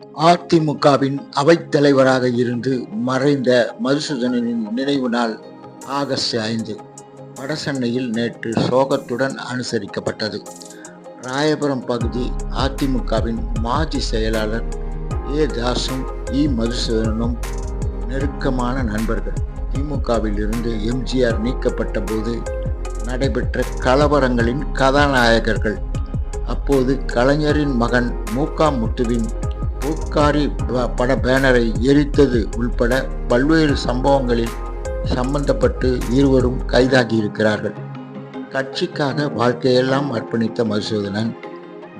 அதிமுகவின் அவைத்தலைவராக இருந்து மறைந்த மதுசூதனனின் நினைவு நாள் ஆகஸ்ட் ஐந்து வடசென்னையில் நேற்று சோகத்துடன் அனுசரிக்கப்பட்டது. ராயபுரம் பகுதி அதிமுகவின் மாஜி செயலாளர் ஏ. தாசும் இ. மதுசூதனும் நெருக்கமான நண்பர்கள். திமுகவில் இருந்து எம்ஜிஆர் நீக்கப்பட்ட போது நடைபெற்ற கலவரங்களின் கதாநாயகர்கள். அப்போது கலைஞரின் மகன் மூகா முத்துவின் பூக்காரி ப- பட பேனரை எரித்தது உள்பட பல்வேறு சம்பவங்களில் சம்பந்தப்பட்டு இருவரும் கைதாகியிருக்கிறார்கள். கட்சிக்காக வாழ்க்கையெல்லாம் அர்ப்பணித்த மதுசூதனன்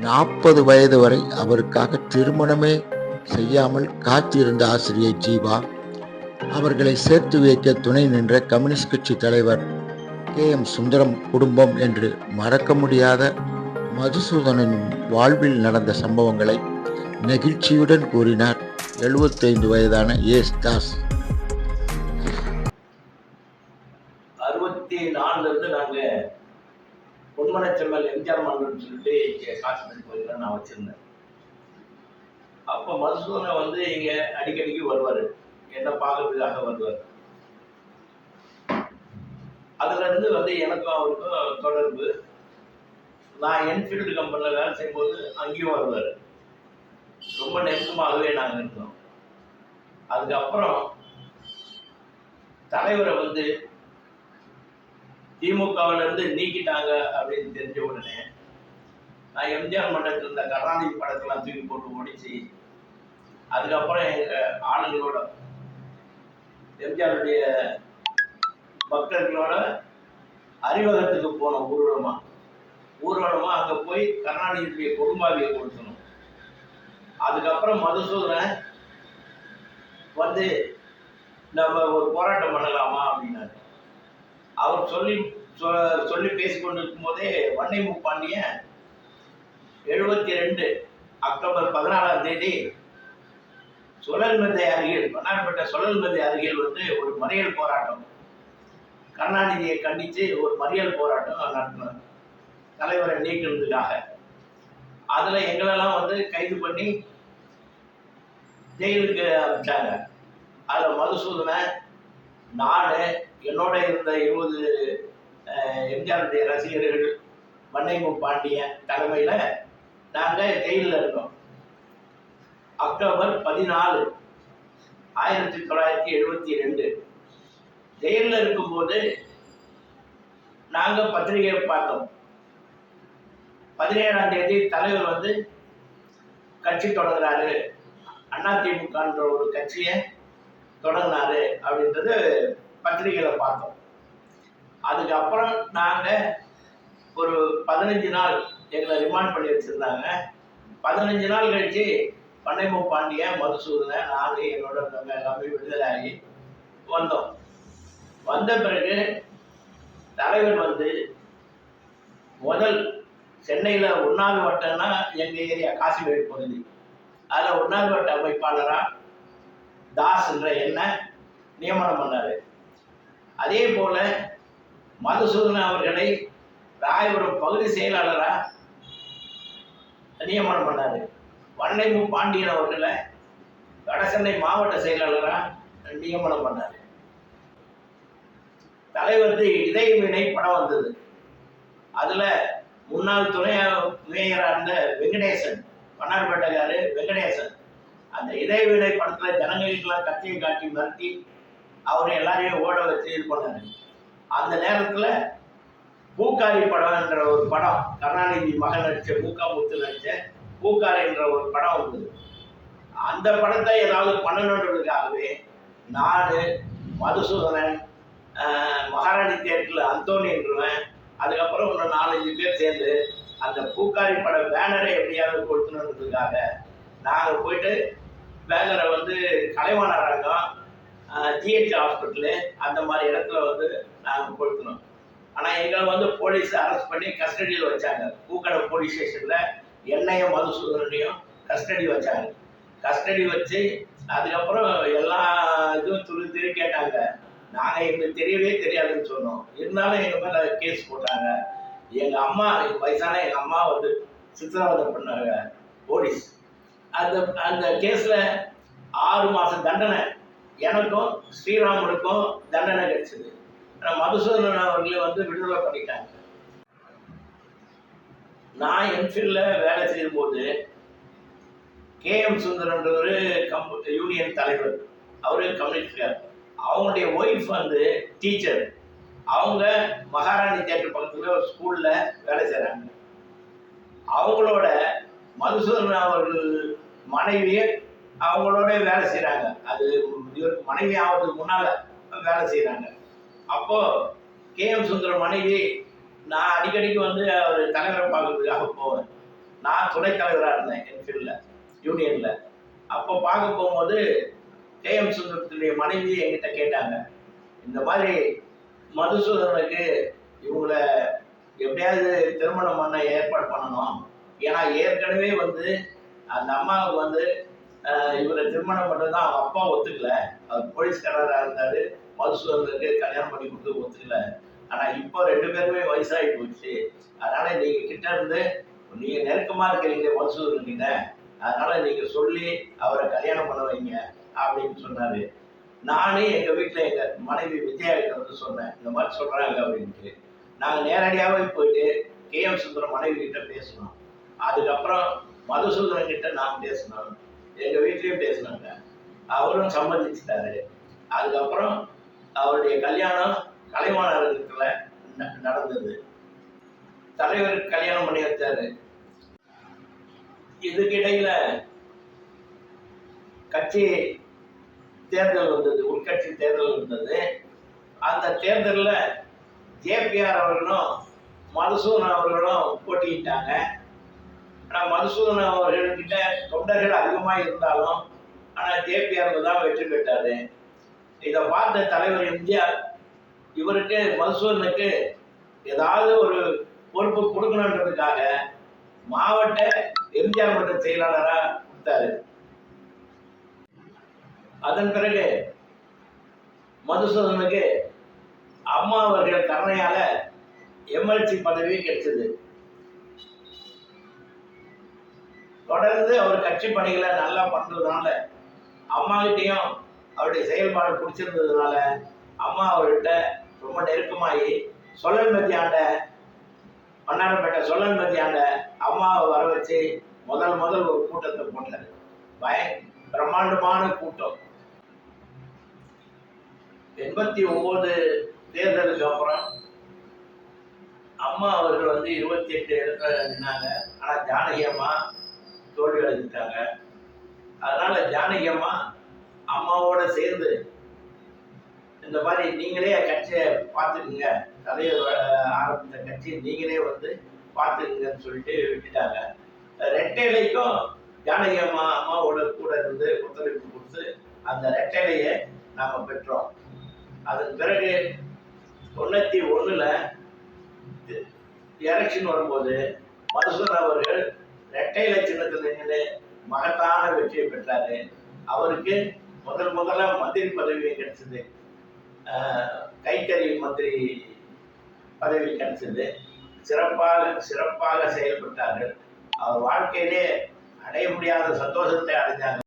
நாற்பது வயது வரை அவருக்காக திருமணமே செய்யாமல் காத்திருந்த ஆசிரியர் ஜீவா அவர்களை சேர்த்து வைக்க துணை நின்ற கம்யூனிஸ்ட் கட்சி தலைவர் கே. எம். சுந்தரம் குடும்பம் என்று மறக்க முடியாத மதுசூதனனின் வாழ்வில் நடந்த சம்பவங்களை நெகிழ்ச்சியுடன் கூறினார். 75 வயதான எஸ் தாஸ். அறுபத்தி நாலுல இருந்து நாங்க பொன்மனச்செம்மல் எம்ஜிஆர் மண்டபம்னு சொல்லிட்டு இங்கே காஷ்மீர் கோயிலில் நான் வச்சிருந்தேன். அப்போ மதுசூதனை வந்து இங்கே அடிக்கடிக்கு வருவார். என்ன பார்க்கறதுக்காக வருவார். அதுல இருந்து வந்து எனக்கும் அவருக்கும் தொடர்பு. நான் என்ஃபீல்டு கம்பெனியில் வேலை செய்யும்போது அங்கேயும் வருவார். ரொம்ப நெருக்கமாகவே நாங்கள் இருந்தோம். அதுக்கப்புறம் தலைவரை வந்து திமுகவுல இருந்து நீக்கிட்டாங்க அப்படின்னு தெரிஞ்ச உடனே நான் எம்ஜிஆர் மண்டலத்தில் இருந்த கருணாநிதி படத்தெல்லாம் தூக்கி போட்டு முடிச்சு அதுக்கப்புறம் எங்க ஆளுங்களோட எம்ஜிஆருடைய பக்தர்களோட அறிவகத்துக்கு போனோம் ஊர்வலமா ஊர்வலமா அங்க போய் கருணாநிதியுடைய குடும்பாவியை கொடுத்தணும் அதுக்கப்புறம் மதுசூதன் வந்து நம்ம ஒரு போராட்டம் பண்ணலாமா அப்படின்னாரு. அவர் சொல்லி சொ- சொல்லி பேசிக்கொண்டு இருக்கும்போதே வன்னை முப்பாண்டியன் எழுபத்தி ரெண்டு அக்டோபர் பதினாலாம் தேதி சுழல்மந்தை அருகில் சுழல் சுழல்மந்தை அருகில் வந்து ஒரு மறியல் போராட்டம் கருணாநிதியை கண்டித்து ஒரு மறியல் போராட்டம் நடத்தினார். தலைவரை நீக்கிறதுக்காக அதில் எங்களெல்லாம் வந்து கைது பண்ணி ஜெயிலுக்கு அனுப்பிச்சாங்க. அதில் மதுசூதனை நான் என்னோட இருந்த இருபது எம்ஜிஆருடைய ரசிகர்கள் வன்னைமு பாண்டியன் தலைமையில் நாங்கள் ஜெயிலில் இருக்கோம் அக்டோபர் பதினாலு ஆயிரத்தி தொள்ளாயிரத்தி எழுபத்தி ரெண்டு. ஜெயிலில் இருக்கும்போது நாங்கள் பத்திரிகையை பார்த்தோம். பதினேழாம் தேதி தலைவர் வந்து கட்சி தொடங்குறாரு. அதிமுகன்ற ஒரு கட்சியை தொடங்கினாரு அப்படின்றது பத்திரிகையில பார்த்தோம். அதுக்கப்புறம் நாங்கள் ஒரு பதினஞ்சு நாள் எங்களை ரிமாண்ட் பண்ணி வச்சுருந்தாங்க. பதினஞ்சு நாள் கழிச்சு பண்ணைமு பாண்டியன் மதுசூதனை நான் என்னோட நம்ம எல்லாமே விடுதலை ஆகி வந்தோம். வந்த பிறகு தலைவர் வந்து முதல் சென்னையில் ஒன்றாவது வட்டம்னா எங்கள் ஏரியா? காசிமேடு பகுதி. அதில் ஒன்றாவது வட்ட அமைப்பாளராக தாஸ்ன்ற என்ன நியமனம் பண்ணார். அதே போல் மதுசூதனன் அவர்களை ராயபுரம் பகுதி செயலாளராக நியமனம் பண்ணார். வண்ணைமு பாண்டியன் அவர்களை வடசென்னை மாவட்ட செயலாளராக நியமனம் பண்ணார். தலைவருக்கு இதய வினை படம் வந்தது. அதில் முன்னாள் துணை துணையராக இருந்த வெங்கடேசன் பன்னார்பேட்டைக்காரு வெங்கடேசன் அந்த இடைவினை படத்துல ஜனங்களுக்கெல்லாம் கத்தியை காட்டி மிரட்டி அவரை எல்லாரையும் ஓட வச்சு இது பண்ணாரு. அந்த நேரத்துல பூக்காரி படம்ன்ற ஒரு படம் கருணாநிதி மகன் நடிச்ச பூக்கா முத்து நடிச்ச பூக்காரி என்ற ஒரு படம் வந்தது. அந்த படத்தை ஏதாவது பண்ணணுன்றதுக்காகவே நான் மதுசூதனன் மகாராணி தேட்டரில் அந்தோனின்றவன் அதுக்கப்புறம் இன்னும் நாலஞ்சு பேர் சேர்ந்து அந்த பூக்காரி பட பேனரை எப்படியாவது கொடுத்துணுன்றதுக்காக நாங்கள் போயிட்டு பேனரை வந்து கலைவாண அரங்கம் ஜிஹெச் ஹாஸ்பிட்டலு அந்த மாதிரி இடத்துல வந்து நாங்கள் கொடுத்துனோம் ஆனால் எங்களை வந்து போலீஸ் அரெஸ்ட் பண்ணி கஸ்டடியில் வச்சாங்க. பூக்கடை போலீஸ் ஸ்டேஷனில் என்னையும் மதுசூதனையும் கஸ்டடி வச்சாங்க. கஸ்டடி வச்சு அதுக்கப்புறம் எல்லா இதுவும் துரு திரு கேட்டாங்க. நாங்கள் எங்களுக்கு தெரியவே தெரியாதுன்னு சொன்னோம். இருந்தாலும் எங்கள் மேலே கேஸ் போட்டாங்க. எங்கள் அம்மா எங்கள் வயசான எங்கள் அம்மா வந்து சித்திரவதை பண்ணாங்க போலீஸ் அந்த அந்த கேஸில் ஆறு மாதம் தண்டனை. எனக்கும் ஸ்ரீராமனுக்கும் தண்டனை கிடைச்சது. ஆனால் மதுசூதனன் அவர்களை வந்து விடுதலை பண்ணிட்டாங்க. நான் என்ஃபீல்டில் வேலை செய்யும்போது கேஎம் சுந்தரன்றவர் கம்பு யூனியன் தலைவர். அவரு கம்யூனிஸ்டார் அவங்களுடைய ஒய்ஃப் வந்து டீச்சர் அவங்க மகாராணி தேட்டர் பக்கத்தில் ஒரு ஸ்கூலில் வேலை செய்கிறாங்க அவங்களோட மதுசூதன் அவர்கள் மனைவியே அவங்களோட வேலை செய்கிறாங்க அது இவருக்கு மனைவி ஆகிறதுக்கு முன்னால் வேலை செய்கிறாங்க அப்போது கே எம் சுந்தரம் மனைவி நான் அடிக்கடிக்கு வந்து அவர் தலைவரை பார்க்கறதுக்காக போவேன். நான் துணைத் தலைவராக இருந்தேன் என்ஃபீல்டில் யூனியனில் அப்போ பார்க்க போகும்போது கேஎம் சுந்தரத்துடைய மனைவி என்கிட்ட கேட்டாங்க. இந்த மாதிரி மதுசூதனுக்கு இவங்கள எப்படியாவது திருமணம் பண்ண ஏற்பாடு பண்ணணும். ஏன்னா ஏற்கனவே வந்து அந்த அம்மாவுக்கு வந்து இவரை திருமணம் பண்ணது அவங்க அப்பா ஒத்துக்கல. அவர் போலீஸ்காரராக இருந்தார். மதுசூதனுக்கு கல்யாணம் பண்ணி கொடுத்து ஒத்துக்கல. ஆனால் இப்போ ரெண்டு பேருமே வயசாகி போச்சு. அதனால நீங்கள் கிட்ட இருந்து நீங்கள் நெருக்கமாக இருக்கிறீங்க மதுசூதன் கிட்ட அதனால நீங்கள் சொல்லி அவரை கல்யாணம் பண்ண வைங்க. அப்படின்னு சொன்னார். நானே எங்கள் வீட்டில் எங்கள் மனைவி விஜயா வந்து சொன்னேன் இந்த மாதிரி சொல்கிறாங்க அப்படின்ட்டு. நாங்கள் நேரடியாகவே போயிட்டு கே எம் சுந்தரம் மனைவி கிட்ட பேசினோம். அதுக்கப்புறம் மதுசூதரன் கிட்ட நான் பேசினோம். எங்கள் வீட்லேயும் பேசினாங்க. அவரும் சம்மதிச்சிட்டாரு. அதுக்கப்புறம் அவருடைய கல்யாணம் கலைவாணர்களில் நடந்தது. தலைவர் கல்யாணம் பண்ணி வச்சாரு. இதுக்கிடையில கட்சி தேர்தல் வந்தது உள்கட்சி தேர்தல் வந்தது. அந்த தேர்தலில் ஜேபிஆர் அவர்களும் மதுசூன் அவர்களும் போட்டியிட்டாங்க. ஆனால் மதுசூன் அவர்கள்கிட்ட தொண்டர்கள் அதிகமாக இருந்தாலும் ஆனால் ஜேபிஆர் தான் வெற்றி பெற்றார். இதை பார்த்த தலைவர் எம்ஜிஆர் இவருக்கு மதுசூனுக்கு ஏதாவது ஒரு பொறுப்பு கொடுக்கணுன்றதுக்காக மாவட்ட எம்ஜிஆர் மன்ற செயலாளராக கொடுத்தாரு. அதன் பிறகு மதுசூதனுக்கு அம்மா அவர்கள் கருணையால எம்எல்சி பதவி கிடைச்சது. தொடர்ந்து அவர் கட்சி பணிகளை நல்லா பண்றதுனால அம்மாகிட்டையும் அவருடைய செயல்பாடு பிடிச்சிருந்ததுனால அம்மா அவர்கிட்ட ரொம்ப நெருக்கமாகி சொல்லன்பதி ஆண்ட மன்னாரப்பேட்டை சொல்லன்பதி ஆண்ட அம்மாவை வர வச்சு முதல் முதல் ஒரு கூட்டத்தை போட்டார். பய பிரம்மாண்டமான கூட்டம். எண்பத்தி ஒன்பது தேர்தலுக்கு அப்புறம் அம்மா அவர்கள் வந்து இருபத்தி எட்டு இடத்துல நின்னாங்க. ஆனால் ஜானகி அம்மா தோல்வி அடைஞ்சிட்டாங்க. அதனால ஜானகி அம்மா அம்மாவோட சேர்ந்து இந்த மாதிரி நீங்களே கட்சியை பார்த்துக்குங்க. தலைவர் ஆரம்பித்த கட்சி நீங்களே வந்து பார்த்துக்குங்கன்னு சொல்லிட்டு விட்டுட்டாங்க. ரெட்டைலைக்கும் ஜானகி அம்மா அம்மாவோட கூட இருந்து ஒத்துழைப்பு கொடுத்து அந்த ரெட்டைலையை நாம் பெற்றோம். அதன் பிறகு தொண்ணூற்றி ஒன்றில் எலெக்ஷன் வரும்போது மதுசூதன் அவர்கள் இரட்டை சின்னத்தில் நின்று மகத்தான வெற்றியை பெற்றாரு. அவருக்கு முதல் முதல்ல மந்திரி பதவி கிடைச்சது கைத்தறி மந்திரி பதவி கிடைச்சது. சிறப்பாக சிறப்பாக செயல்பட்டார்கள். அவர் வாழ்க்கையிலே அடைய முடியாத சந்தோஷத்தை அடைஞ்சாங்க